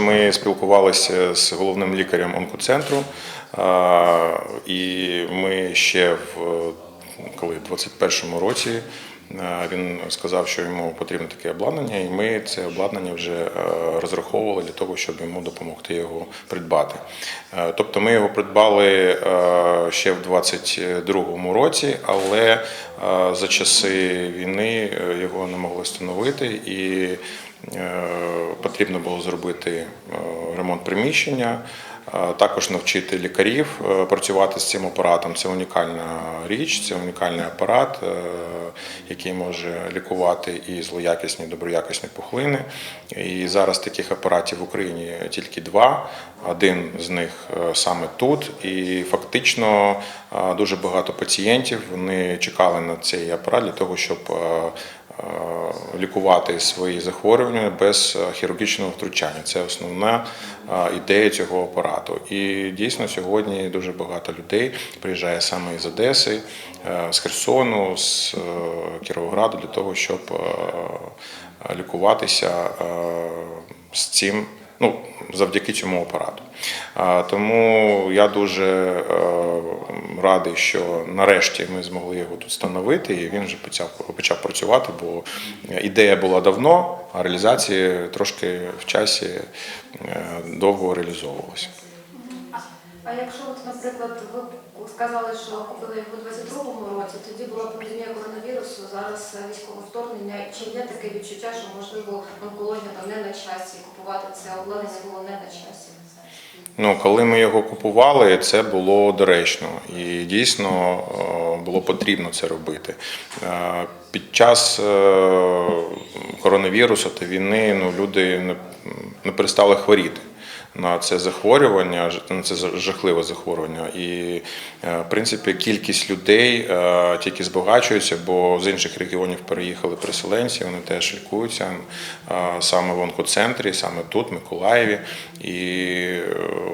Ми спілкувалися з головним лікарем онкоцентру, і ми ще в коли 21-му році він сказав, що йому потрібно таке обладнання, і ми це обладнання вже е, розраховували для того, щоб йому допомогти його придбати. Е, Тобто ми його придбали е, ще в 22-му році, але за часи війни його не могли встановити і Потрібно було зробити е, ремонт приміщення, е, також навчити лікарів е, працювати з цим апаратом. Це унікальна річ, це унікальний апарат, який може лікувати і злоякісні, і доброякісні пухлини. І зараз таких апаратів в Україні тільки два. Один з них саме тут, і фактично дуже багато пацієнтів вони чекали на цей апарат для того, щоб лікувати свої захворювання без е, хірургічного втручання. Це основна е, ідея цього апарату. І дійсно сьогодні дуже багато людей приїжджає саме із Одеси, е, з Херсону, з е, Кіровограду для того, щоб е, лікуватися е, з цим. Ну, завдяки цьому апарату. Тому я дуже е, радий, що нарешті ми змогли його тут встановити, і він вже почав, почав працювати, бо ідея була давно, а реалізація трошки в часі е, довго реалізовувалася. А якщо, от, наприклад, ви сказали, що купили його у 22-му році, тоді була пандемія коронавірусу, зараз е, військове вторгнення. Чи є таке відчуття, що можливо онкологія там не на часі, купувати це обладнання було не на часі? Ну, коли ми його купували, це було доречно і дійсно е, було потрібно це робити. Е, Під час коронавірусу та війни ну, люди не перестали хворіти. На це захворювання, на це жахливе захворювання. І, е, в принципі, кількість людей е, тільки збагачується, бо з інших регіонів переїхали переселенці, вони теж лікуються е, саме в онкоцентрі, саме тут, в Миколаєві. І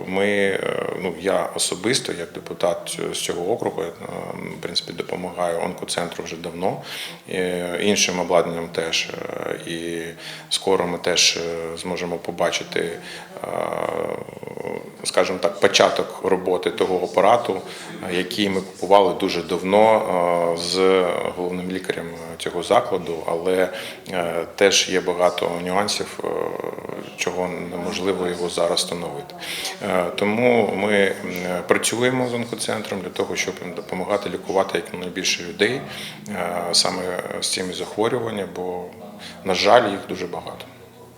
ми, ну я особисто, як депутат з цього округу, в принципі, допомагаю онкоцентру вже давно, іншим обладнанням теж. І скоро ми теж зможемо побачити, початок роботи того апарату, який ми купували дуже давно е, з головним лікарем цього закладу, але е, теж є багато нюансів, е, чого неможливо його зараз встановити. Тому ми працюємо з онкоцентром для того, щоб їм допомагати лікувати якнайбільше людей саме з цими захворюваннями, бо, на жаль, їх дуже багато.